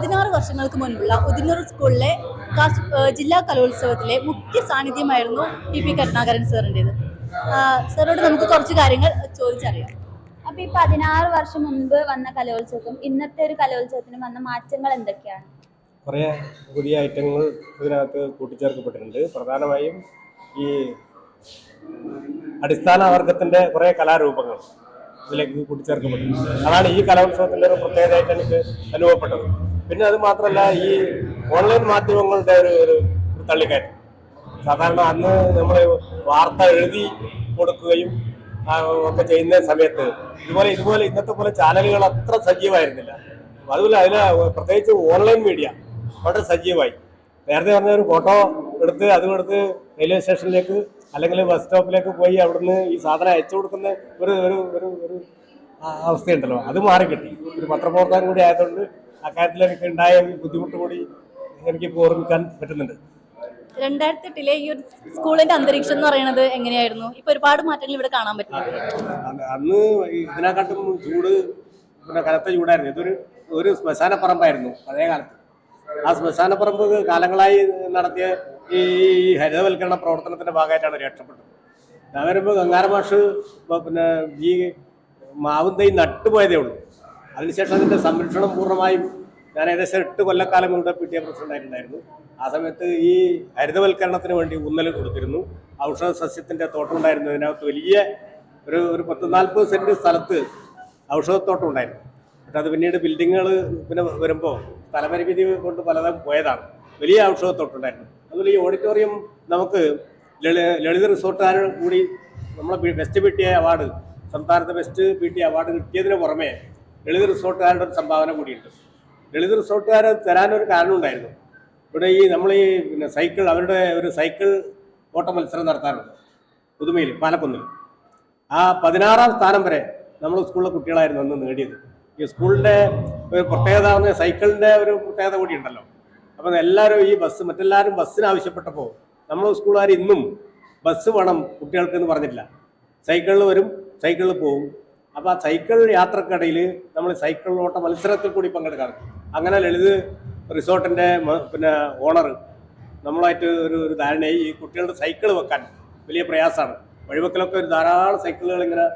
വർഷങ്ങൾക്ക് മുൻപുള്ള ഉദിനൂർ സ്കൂളിലെ ജില്ലാ കലോത്സവത്തിലെ മുഖ്യ സാന്നിധ്യമായിരുന്നു പി പി കരുണാകരൻ സാറിന്റെത്. സാറോട് നമുക്ക് കുറച്ച് കാര്യങ്ങൾ ചോദിച്ചറിയാം. അപ്പൊ ഈ പതിനാറ് വർഷം മുൻപ് വന്ന കലോത്സവം ഇന്നത്തെ ഒരു കലോത്സവത്തിനും വന്ന മാറ്റങ്ങൾ എന്തൊക്കെയാണ്? കുറേ പുതിയ ഐറ്റങ്ങൾ ഇതിനകത്ത് കൂട്ടിച്ചേർക്കപ്പെട്ടിട്ടുണ്ട്. പ്രധാനമായും ഈ അടിസ്ഥാന വർഗത്തിന്റെ കുറേ കലാരൂപങ്ങൾ ഇതിലേക്ക് കൂട്ടിച്ചേർക്കപ്പെട്ടിട്ടുണ്ട്. അതാണ് ഈ കലോത്സവത്തിന്റെ ഒരു പ്രത്യേകതയായിട്ട് എനിക്ക് അനുഭവപ്പെട്ടത്. പിന്നെ അത് മാത്രമല്ല ഈ ഓൺലൈൻ മാധ്യമങ്ങളുടെ ഒരു ഒരു തള്ളിക്കയറ്റം. സാധാരണ അന്ന് നമ്മൾ വാർത്ത എഴുതി കൊടുക്കുകയും ഒക്കെ ചെയ്യുന്ന സമയത്ത് ഇതുപോലെ ഇതുപോലെ ഇന്നത്തെ പോലെ ചാനലുകൾ അത്ര സജീവമായിരുന്നില്ല. അതുപോലെ അതിന് പ്രത്യേകിച്ച് ഓൺലൈൻ മീഡിയ വളരെ സജീവമായി. നേരത്തെ പറഞ്ഞ ഒരു ഫോട്ടോ എടുത്ത് അതും എടുത്ത് റെയിൽവേ സ്റ്റേഷനിലേക്ക് അല്ലെങ്കിൽ ബസ് സ്റ്റോപ്പിലേക്ക് പോയി അവിടുന്ന് ഈ സാധനം അയച്ചു കൊടുക്കുന്ന ഒരു ഒരു ഒരു അവസ്ഥയുണ്ടല്ലോ. അത് മാറിക്കിട്ടി. ഒരു പത്രപ്രവർത്തകൻ കൂടി ആയതുകൊണ്ട് അക്കാര്യത്തിൽ എനിക്ക് ഉണ്ടായ ഒരു ബുദ്ധിമുട്ട് കൂടി എനിക്ക് ഓർമ്മിക്കാൻ പറ്റുന്നുണ്ട്. രണ്ടായിരത്തി എട്ടിലെ ഈ ഒരു സ്കൂളിന്റെ അന്തരീക്ഷം എന്ന് പറയുന്നത് എങ്ങനെയായിരുന്നു? ഇപ്പൊ ഒരുപാട് മാറ്റങ്ങൾ ഇവിടെ കാണാൻ പറ്റുന്നുണ്ട് അന്ന് ഇതിനെക്കാട്ടും ചൂട് പിന്നെ കനത്ത ചൂടായിരുന്നു. ഇതൊരു ഒരു ശ്മശാന പറമ്പായിരുന്നു പഴയ കാലത്ത്. ആ ശ്മശാന പറമ്പ് കാലങ്ങളായി നടത്തിയ ഈ ഈ ഹരിതവൽക്കരണ പ്രവർത്തനത്തിന്റെ ഭാഗമായിട്ടാണ് രക്ഷപ്പെട്ടത്. ഞാൻ വരുമ്പോൾ ഗംഗാരമാഷ് പിന്നെ ഈ മാവും തൈ നട്ടുപോയതേ ഉള്ളൂ. അതിനുശേഷം അതിന്റെ സംരക്ഷണം പൂർണമായും ഞാൻ ഏകദേശം എട്ട് കൊല്ലക്കാലം ഇവിടെ പി ടി എ പ്രസിഡന്റായിട്ടുണ്ടായിരുന്നു ആ സമയത്ത് ഈ ഹരിതവൽക്കരണത്തിന് വേണ്ടി ഊന്നൽ കൊടുത്തിരുന്നു. ഔഷധ സസ്യത്തിന്റെ തോട്ടം ഉണ്ടായിരുന്നു. ഇതിനകത്ത് വലിയ ഒരു ഒരു പത്ത് നാൽപ്പത് സെന്റ് സ്ഥലത്ത് ഔഷധത്തോട്ടം ഉണ്ടായിരുന്നു. പക്ഷെ അത് പിന്നീട് ബിൽഡിങ്ങുകൾ പിന്നെ വരുമ്പോൾ സ്ഥലപരിമിതി കൊണ്ട് പലതും പോയതാണ്. വലിയ ഔഷധത്തോട്ടം ഉണ്ടായിരുന്നു. അതുപോലെ ഈ ഓഡിറ്റോറിയം നമുക്ക് ലളി- ലളിത റിസോർട്ടുകാർ കൂടി നമ്മളെ best P T A award സംസ്ഥാനത്തെ ബെസ്റ്റ് പി ടി അവാർഡ് കിട്ടിയതിന് പുറമെ ലളിത റിസോർട്ടുകാരുടെ ഒരു സംഭാവന കൂടിയുണ്ട്. ദളിത് റിസോർട്ടുകാർ തരാനൊരു കാരണമുണ്ടായിരുന്നു ഇവിടെ ഈ നമ്മൾ ഈ പിന്നെ സൈക്കിൾ അവരുടെ ഒരു സൈക്കിൾ ഓട്ട മത്സരം നടത്താറുണ്ട്. പുതുമയിൽ പാലക്കുന്നിൽ. ആ പതിനാറാം സ്ഥാനം വരെ നമ്മൾ സ്കൂളിലെ കുട്ടികളായിരുന്നു അന്ന് നേടിയത്. ഈ സ്കൂളിന്റെ ഒരു പ്രത്യേകത എന്ന് സൈക്കിളിന്റെ ഒരു പ്രത്യേകത കൂടി ഉണ്ടല്ലോ. അപ്പം എല്ലാവരും ഈ ബസ് മറ്റെല്ലാവരും ബസ്സിന് ആവശ്യപ്പെട്ടപ്പോൾ നമ്മൾ സ്കൂളുകാർ ഇന്നും ബസ് വേണം കുട്ടികൾക്ക് എന്ന് പറഞ്ഞിട്ടില്ല. സൈക്കിളിൽ വരും സൈക്കിളിൽ പോകും അപ്പോൾ ആ സൈക്കിൾ യാത്രക്കിടയിൽ നമ്മൾ സൈക്കിൾ ഓട്ട മത്സരത്തിൽ കൂടി പങ്കെടുക്കാറ്. അങ്ങനെ ലളിത് റിസോർട്ടിന്റെ പിന്നെ ഓണർ നമ്മളായിട്ട് ഒരു ഒരു ധാരണയായി ഈ കുട്ടികളുടെ സൈക്കിൾ വെക്കാൻ വലിയ പ്രയാസമാണ്. വഴിവെക്കലൊക്കെ ഒരു ധാരാളം സൈക്കിളുകൾ ഇങ്ങനെ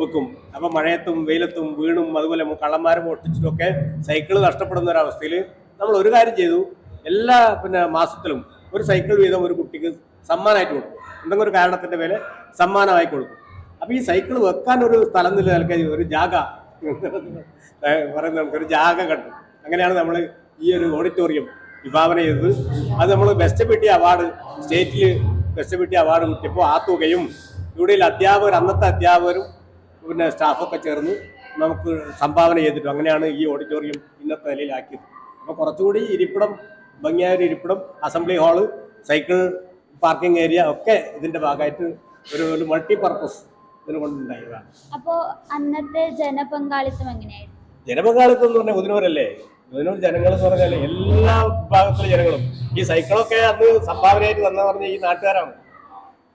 വെക്കും. അപ്പം മഴയത്തും വെയിലത്തും വീണും അതുപോലെ കള്ളന്മാരും ഒട്ടിച്ചിട്ടൊക്കെ സൈക്കിൾ നഷ്ടപ്പെടുന്ന ഒരവസ്ഥയിൽ നമ്മൾ ഒരു കാര്യം ചെയ്തു. എല്ലാ പിന്നെ മാസത്തിലും ഒരു സൈക്കിൾ വീതം ഒരു കുട്ടിക്ക് സമ്മാനമായിട്ട് കൊടുക്കും. എന്തെങ്കിലും ഒരു കാരണത്തിന്റെ പേര് സമ്മാനമായി കൊടുക്കും. അപ്പൊ ഈ സൈക്കിൾ വെക്കാൻ ഒരു സ്ഥലം നില നിൽക്കാൻ ഒരു ജാഗ. പറയുന്നത് നമുക്കൊരു ജാഗ കണ്ടു. അങ്ങനെയാണ് നമ്മൾ ഈ ഒരു ഓഡിറ്റോറിയം വിഭാവന ചെയ്തത്. അത് നമ്മൾ ബെസ്റ്റ് പെട്ടി അവാർഡ് സ്റ്റേറ്റിൽ ബെസ്റ്റ് പെട്ടി അവാർഡ് കിട്ടിയപ്പോൾ ആ തുകയും ഇവിടെയുള്ള അധ്യാപകർ അന്നത്തെ അധ്യാപകരും പിന്നെ സ്റ്റാഫൊക്കെ ചേർന്ന് നമുക്ക് സംഭാവന ചെയ്തിട്ടു. അങ്ങനെയാണ് ഈ ഓഡിറ്റോറിയം ഇന്നത്തെ നിലയിലാക്കിയത്. അപ്പോൾ കുറച്ചുകൂടി ഇരിപ്പിടം ഭംഗിയായ ഒരു ഇരിപ്പിടം assembly hall cycle parking area ഒക്കെ ഇതിന്റെ ഭാഗമായിട്ട് ഒരു ഒരു മൾട്ടി പർപ്പസ് ഇതിന് കൊണ്ടുണ്ടായതാണ് അപ്പോ അന്നത്തെ ജനപങ്കാളിത്തം എങ്ങനെയായിരുന്നു? ജനപങ്കാളിത്തം എന്ന് പറഞ്ഞാൽ ഉദിനൂരല്ലേ ഉദിനൂർ ജനങ്ങൾ എന്ന് പറഞ്ഞാൽ എല്ലാ വിഭാഗത്തിലെ ജനങ്ങളും. ഈ സൈക്കിളൊക്കെ അന്ന് സംഭാവനയായിട്ട് പറഞ്ഞ ഈ നാട്ടുകാരാണ്.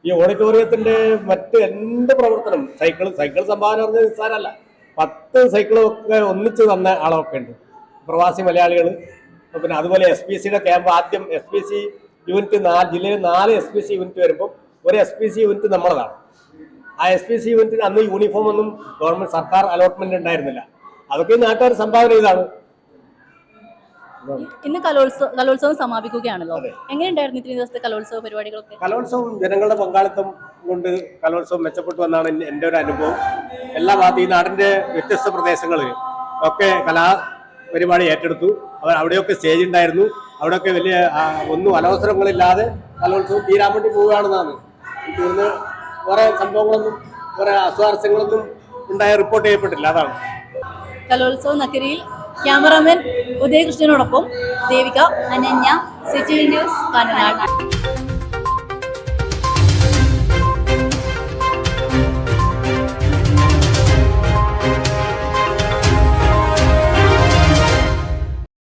ഈ ഓഡിറ്റോറിയത്തിന്റെ മറ്റ് എന്ത് പ്രവർത്തനം? സൈക്കിൾ സൈക്കിൾ സംഭാവന പറഞ്ഞ നിസ്സാരമല്ല. പത്ത് സൈക്കിളൊക്കെ ഒന്നിച്ച് തന്ന ആളൊക്കെ ഉണ്ട്. പ്രവാസി മലയാളികൾ പിന്നെ അതുപോലെ എസ് പി സിയുടെ ക്യാമ്പ് ആദ്യം എസ് പി സി യൂണിറ്റ് നാല് ജില്ലയിൽ നാല് എസ് പി സി യൂണിറ്റ് വരുമ്പോൾ ഒരു എസ് പി സി യൂണിറ്റ് നമ്മളതാണ്. ആ എസ് പി സി യൂണിറ്റിന് അന്ന് യൂണിഫോം ഒന്നും ഗവൺമെന്റ് സർക്കാർ അലോട്ട്മെന്റ് ഉണ്ടായിരുന്നില്ല. അതൊക്കെ നാട്ടുകാർ സംഭാവന ചെയ്താണ് ഇന്ന് കലോത്സവം കലോത്സവം സമാപിക്കുകയാണല്ലോ. എങ്ങനെയുണ്ടായിരുന്നു ഇത്രയും ദിവസത്തെ കലോത്സവ പരിപാടികളൊക്കെ? കലോത്സവം ജനങ്ങളുടെ പങ്കാളിത്തം കൊണ്ട് കലോത്സവം മെച്ചപ്പെട്ടു എന്നാണ് എൻ- എന്റെ ഒരു അനുഭവം. എല്ലാ ഭാഗത്തും ഈ നാടിന്റെ വ്യത്യസ്ത പ്രദേശങ്ങളിൽ ഒക്കെ കലാ പരിപാടി ഏറ്റെടുത്തു. അവർ അവിടെയൊക്കെ സ്റ്റേജ് ഉണ്ടായിരുന്നു. അവിടെയൊക്കെ വലിയ ഒന്നും അനവസരങ്ങളില്ലാതെ കലോത്സവം തീരാൻ വേണ്ടി പോവുകയാണെന്നാണ്. തീർന്ന് കുറെ സംഭവങ്ങളൊന്നും കുറെ അസ്വാരസ്യങ്ങളൊന്നും ഉണ്ടായ റിപ്പോർട്ട് ചെയ്യപ്പെട്ടില്ല അതാണ്. കലോത്സവ നഗരിയിൽ ക്യാമറാമാൻ ഉദയകൃഷ്ണനോടൊപ്പം ദേവിക അനന്യ സിറ്റി ന്യൂസ് കാനനാട്